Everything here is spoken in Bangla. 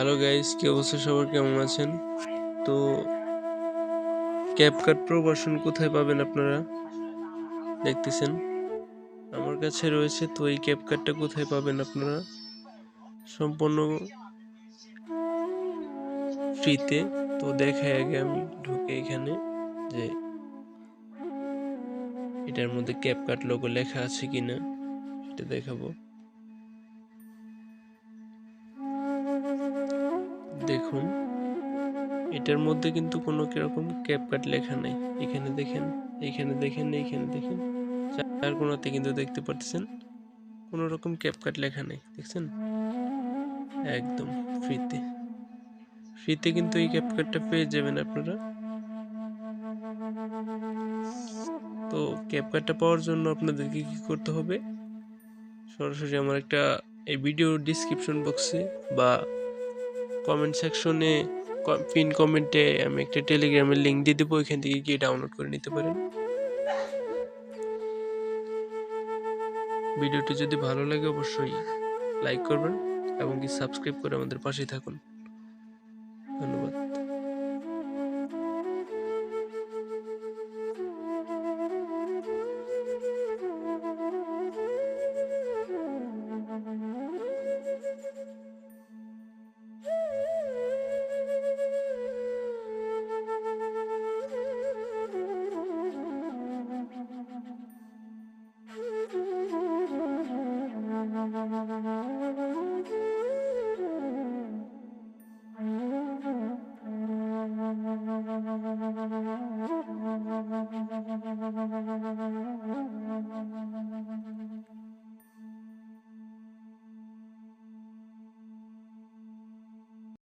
হ্যালো গাইস কি অবস্থা সবার? কেমন আছেন? তো ক্যাপকাট প্রো ভার্সন কোথায় পাবেন আপনারা? দেখতেছেন? আমার কাছে রয়েছে, তো এই ক্যাপকাটটা কোথায় পাবেন আপনারা? সম্পূর্ণ ফ্রিতে। তো দেখাই আগে আমি ঢুকে এখানে যে এটার মধ্যে ক্যাপকাট লোগো লেখা আছে কিনা, সেটা দেখাবো। দেখুন। এটার মধ্যে কিন্তু কোনো কীরকম ক্যাপকাট লেখা নাই। এখানে দেখেন এখানে দেখেন এইখানে দেখেন। চার কোনাতে কিন্তু দেখতে পাচ্ছেন, কোনো রকম ক্যাপকাট লেখা নেই, দেখছেন? একদম ফ্রিতে ফ্রিতে কিন্তু এই ক্যাপকাটটা পেয়ে যাবেন আপনারা। তো ক্যাপকাটটা পাওয়ার জন্য আপনাদেরকে কি করতে হবে? সরাসরি আমার একটা এই ভিডিও ডিসক্রিপশন বক্সে বা কমেন্ট সেকশনে পিন কমেন্টে আমি একটা টেলিগ্রামের লিঙ্ক দিয়ে দেবো, ওইখান থেকে গিয়ে ডাউনলোড করে নিতে পারেন। ভিডিওটি যদি ভালো লাগে অবশ্যই লাইক করবেন এবং কি সাবস্ক্রাইব করে আমাদের পাশে থাকুন। ধন্যবাদ।